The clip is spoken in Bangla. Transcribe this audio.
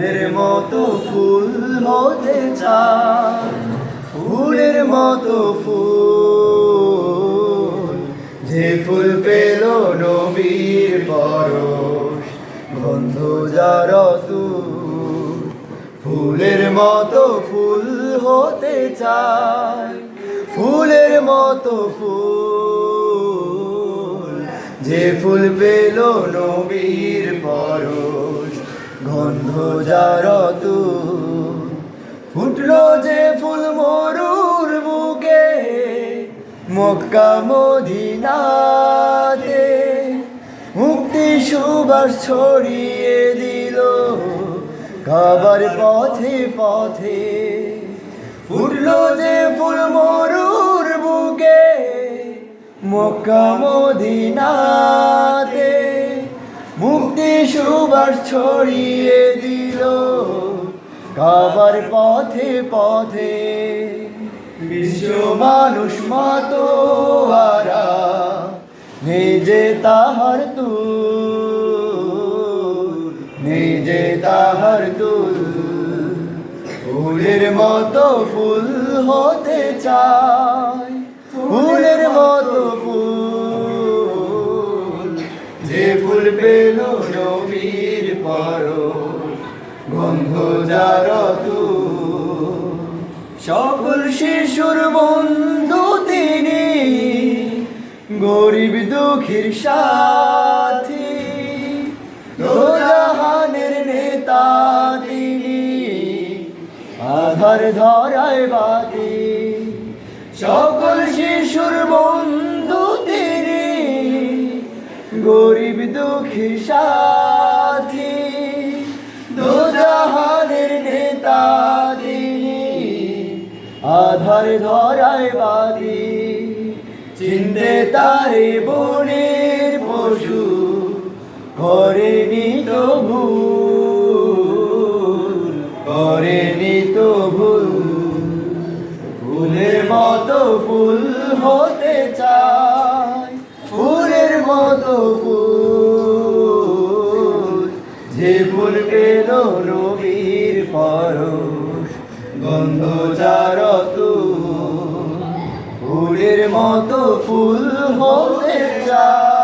ফুলের মতো ফুল হতে চায় ফুলের মতো ফুল। যে ফুল পেল নবীর পরশ গন্ধ যার ফুলের মতো ফুল হতে চায়, ফুলের মতো ফুল। যে ফুল পেল নবীর পরশ গন্ধ যার ফুটলো যে ফুল মরুর বুকে, মক্কা মদিনাতে। মুক্তি সুবাস ছড়িয়ে দিল খাবার পথে পথে। ফুটলো যে ফুল মরুর বুকে, মক্কা মুক্তি সুবাস ছড়িয়ে দিল। খাবার পথে পথে বিশ্ব মানুষ মতো আরা, নিজে তাহার তুল নিজে তাহার তুল ফুলের মতো ফুল হতে চায়। যে ফুল নবীর পর গন্ধ যার তুল সকল শিশুর বন্ধু তিনি, গরিব দুঃখীর সাথী। দোজাহানের নেতা তিনি, আধার ধরায় বাতি। সকল শিশুর বন্ধু দুঃখীর সাথী, দোজাহানের নেতা তিনি আধার ধরায় বাদি, চিনতে তারে বনের পশু, করেনি তো ভুল করেনি তো ভুল ফুলের মতো ফুল হতে চায়, ফুলের মতো ফুল রবির পর গন্ধ যার তু ফুলের মতো ফুল হতে চায়।